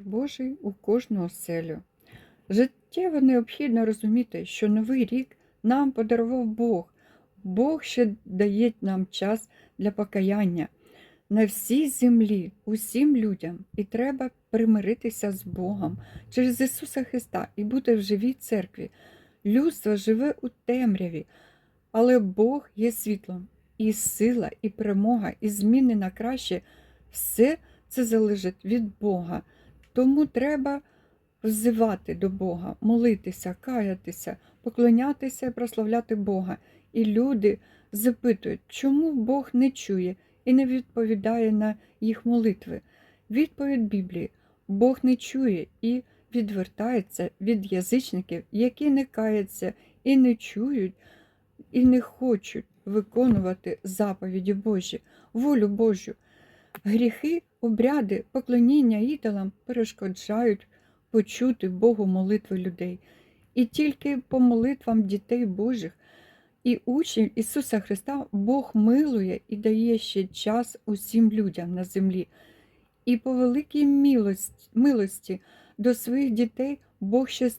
Божий у кожну оселю. Життєво необхідно розуміти, що новий рік нам подарував Бог. Бог ще дає нам час для покаяння на всій землі, усім людям, і треба примиритися з Богом через Ісуса Христа і бути в живій церкві. Людство живе у темряві, але Бог є світлом, і сила, і перемога, і зміни на краще все це залежить від Бога. Тому треба взивати до Бога, молитися, каятися, поклонятися і прославляти Бога. І люди запитують, чому Бог не чує і не відповідає на їх молитви. Відповідь Біблії: Бог не чує і відвертається від язичників, які не каяться і не чують, і не хочуть виконувати заповіді Божі, волю Божу. Гріхи, обряди, поклоніння ідолам перешкоджають почути Богу молитви людей. І тільки по молитвам дітей Божих і учнів Ісуса Христа Бог милує і дає ще час усім людям на землі. І по великій милості, до своїх дітей Бог ще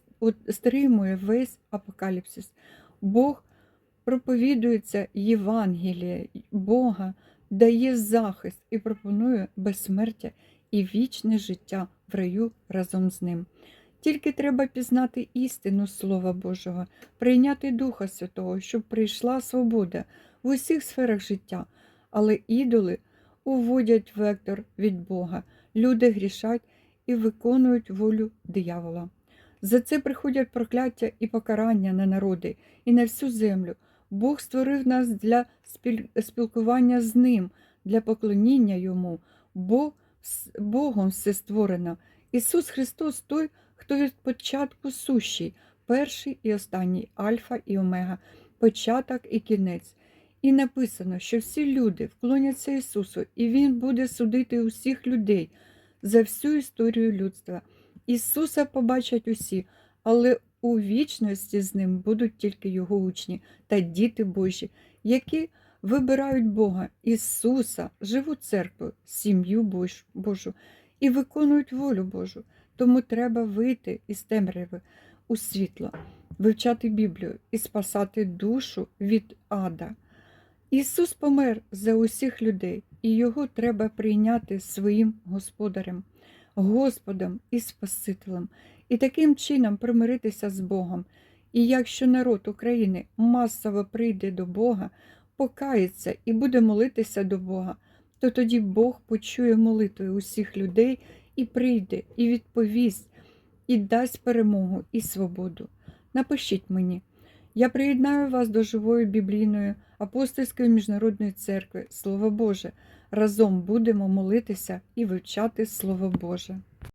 стримує весь апокаліпсис. Бог проповідується Євангеліє Бога, дає захист і пропонує безсмертя і вічне життя в раю разом з ним. Тільки треба пізнати істину Слова Божого, прийняти Духа Святого, щоб прийшла свобода в усіх сферах життя, але ідоли уводять вектор від Бога, люди грішать і виконують волю диявола. За це приходять прокляття і покарання на народи і на всю землю. Бог створив нас для спілкування з Ним, для поклоніння Йому, бо Богом все створено. Ісус Христос той, хто від початку сущий, перший і останній Альфа і Омега, початок і кінець. І написано, що всі люди вклоняться Ісусу, і Він буде судити усіх людей за всю історію людства. Ісуса побачать усі, але у вічності з ним будуть тільки Його учні та діти Божі, які вибирають Бога, Ісуса, живу церкву, сім'ю Божу і виконують волю Божу. Тому треба вийти із темряви у світло, вивчати Біблію і спасати душу від ада. Ісус помер за усіх людей, і Його треба прийняти своїм Господарем, Господом і Спасителем, і таким чином примиритися з Богом. І якщо народ України масово прийде до Бога, покається і буде молитися до Бога, то тоді Бог почує молитви усіх людей і прийде, і відповість, і дасть перемогу і свободу. Напишіть мені. Я приєднаю вас до живої біблійної апостольської міжнародної церкви, Слово Боже. Разом будемо молитися і вивчати Слово Боже.